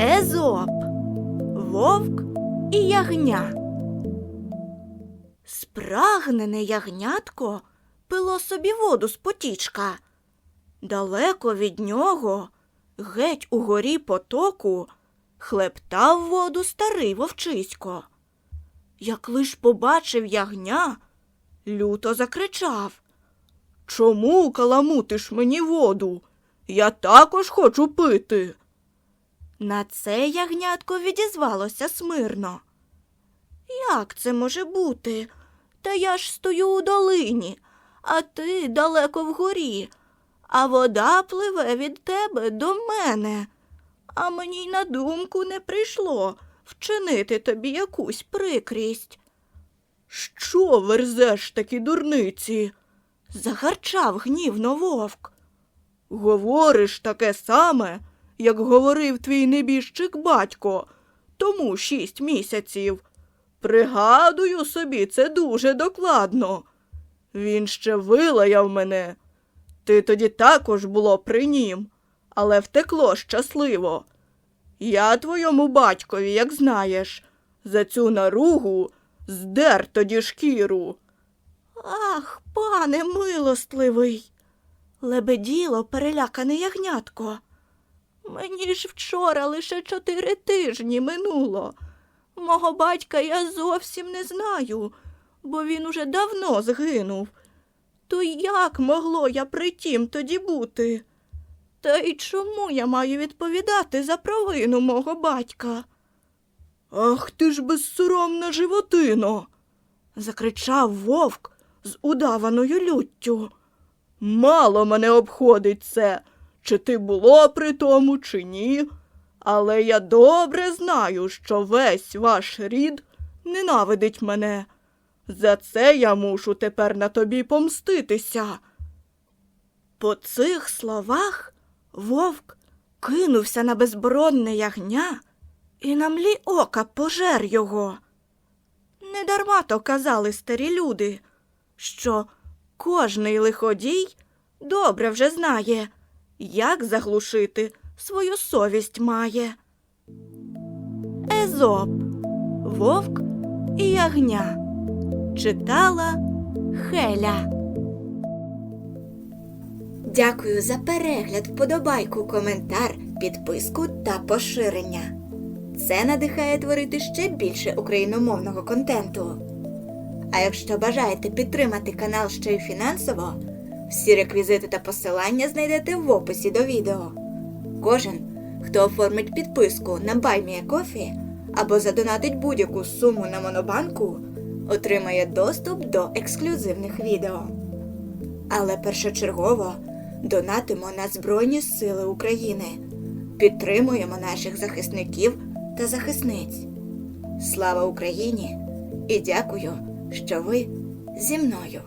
Езоп Вовк і ягня. Спрагнене ягнятко пило собі воду з потічка. Далеко від нього, геть у горі потоку, хлептав воду старий вовчисько. Як лиш побачив ягня, люто закричав. Чому каламутиш мені воду? Я також хочу пити. На це ягнятко відізвалося смирно. Як це може бути? Та я ж стою у долині, а ти далеко вгорі, а вода пливе від тебе до мене. А мені й на думку не прийшло вчинити тобі якусь прикрість. Що верзеш такі дурниці? загарчав гнівно вовк. Говориш таке саме, як говорив твій небіжчик батько, тому шість місяців. Пригадую собі це дуже докладно. Він ще вилаяв мене. Ти тоді також було при нім, але втекло щасливо. Я твоєму батькові, як знаєш, за цю наругу здер тоді шкіру. Ах, пане милостливий, лебеділо перелякане ягнятко. Мені ж вчора лише чотири тижні минуло. Мого батька я зовсім не знаю, бо він уже давно згинув. То як могло я при тім тоді бути? Та й чому я маю відповідати за провину мого батька? Ах ти ж безсоромна животино. закричав вовк з удаваною люттю. Мало мене обходить це, чи ти було при тому, чи ні. Але я добре знаю, що весь ваш рід ненавидить мене. За це я мушу тепер на тобі помститися. По цих словах вовк кинувся на безборонне ягня і на млі ока пожер його. Недарма то казали старі люди, що кожний лиходій добре вже знає, як заглушити свою совість має. Езоп Вовк і ягня читала Хеля. Дякую за перегляд, вподобайку, коментар, підписку та поширення. Це надихає творити ще більше україномовного контенту. А якщо бажаєте підтримати канал ще й фінансово, всі реквізити та посилання знайдете в описі до відео. Кожен, хто оформить підписку на BuyMeACoffee або задонатить будь-яку суму на монобанку, отримає доступ до ексклюзивних відео. Але першочергово донатимо на Збройні Сили України, підтримуємо наших захисників та захисниць. Слава Україні! І дякую, що ви зі мною.